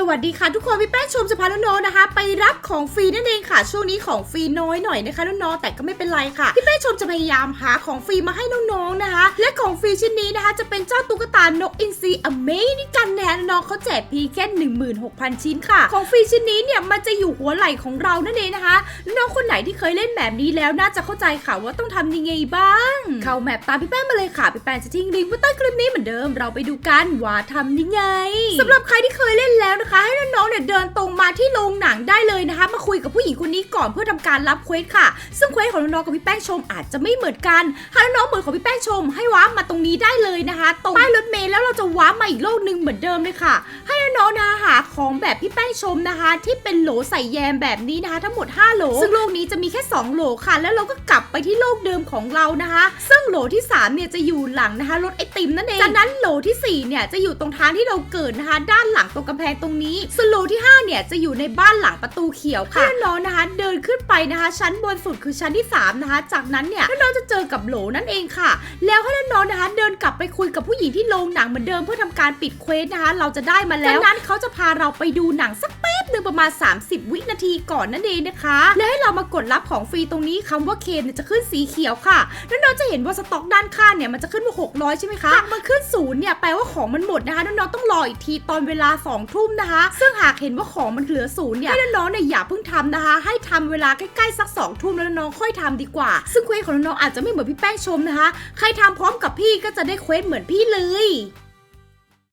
สวัสดีค่ะทุกคนพี่แป้งชมจะพาน้องๆนะคะ ไปรับของฟรีนั่นเองค่ะ ช่วงนี้ของฟรีน้อยหน่อยนะคะน้องๆแต่ก็ไม่เป็นไรค่ะพี่แป้งชมจะพยายามหาของฟรีมาให้น้องๆนะคะ และของฟรีชิ้นนี้นะคะ จะเป็นเจ้าตุ๊กตานกอินทรีอเมนี่กัน แน่น้องเขาแจกพียงแค่16,000 ชิ้นค่ะ ของฟรีชิ้นนี้เนี่ยมันจะอยู่หัวไหล่ของเรานั่นเองนะคะ น้องคนไหนที่เคยเล่นแบบนี้แล้วน่าจะเข้าใจค่ะว่าต้องทำยังไงบ้าง เข้าแมปตามพี่แป้งมาเลยค่ะพี่แป้งจะทิ้งลิงก์ไว้ใต้คลิปนี้เหมือนเดิมเราไปดูกันว่าทำยังไงสำหรับใครที่เคยเล่นแล้วนะคะ ให้น้องๆเนี่ยเดินตรงมาที่โรงหนังได้เลย นะคะ มาคุยกับผู้หญิงคนนี้ก่อนเพื่อทำการรับเควสค่ะ ซึ่งเควสของน้องๆกับพี่แป้งชมอาจจะไม่เหมือนกันหากน้องๆเหมือนของพี่แป้งชม ให้ว้ามาตรงนี้ได้เลยนะคะ ตรงป้ายรถเมล์แล้วเราจะว้ามาอีกโลกหนึ่งเหมือนเดิมเลยค่ะ ให้ น้องๆนะหาของแบบพี่แป้งชมนะคะ ที่เป็นโหลใส่แยมแบบนี้นะคะ ทั้งหมด 5 โหล ซึ่งโลกนี้จะมีแค่ 2 โหลค่ะ แล้วเราก็กลับไปที่โลกเดิมของเรานะคะ ซึ่งโหลที่ 3 เนี่ยจะอยู่หลังนะคะรถไอติมนั่นเองจากนั้นโหลที่ 4 เนี่ยจะอยู่ตรงทางที่เราเกิดนะคะ ด้านหลังตรงกำแพงตรงนี้ส่วนโหลที่ 5 เนี่ยจะอยู่ในบ้านหลังประตูเขียวค่ะน้องนะคะ เดินขึ้นไปนะคะ ชั้นบนสุดคือชั้นที่ 3 นะคะ จากนั้นเนี่ยน้องจะเจอกับโหลนั่นเองค่ะ แล้วให้น้องนะคะ เดินกลับไปคุยกับผู้หญิงที่โรงหนังเหมือนเดิมเพื่อทำการปิดเควสนะคะ เราจะได้มาแล้วนั้นเขาจะพาเราไปดูหนังสักแป๊บหนึ่งประมาณ 30 วินาทีก่อนนั่นเองนะคะ และให้เรามากดรับของฟรีตรงนี้คำว่าเคนจะขึ้นสีเขียวค่ะแล้วน้องๆจะเห็นว่าสต็อกด้านข้างเนี่ยมันจะขึ้นว่า600 ใช่ไหมคะหากมันขึ้นศูนย์เนี่ยแปลว่าของมันหมดนะคะน้องๆต้องรออีกทีตอนเวลา2ทุ่มนะคะ ซึ่งหากเห็นว่าของมันเหลือศูนย์เนี่ยให้น้องๆเนี่ยอย่าเพิ่งทำนะคะ ให้ทำเวลาใกล้ๆสัก2ทุ่มแล้วน้องค่อยทำดีกว่า ซึ่งเควสของน้องๆอาจจะไม่เหมือนพี่แป้งชมนะคะ ใครทำพร้อมกับพี่ก็จะได้เควสเหมือนพี่เลย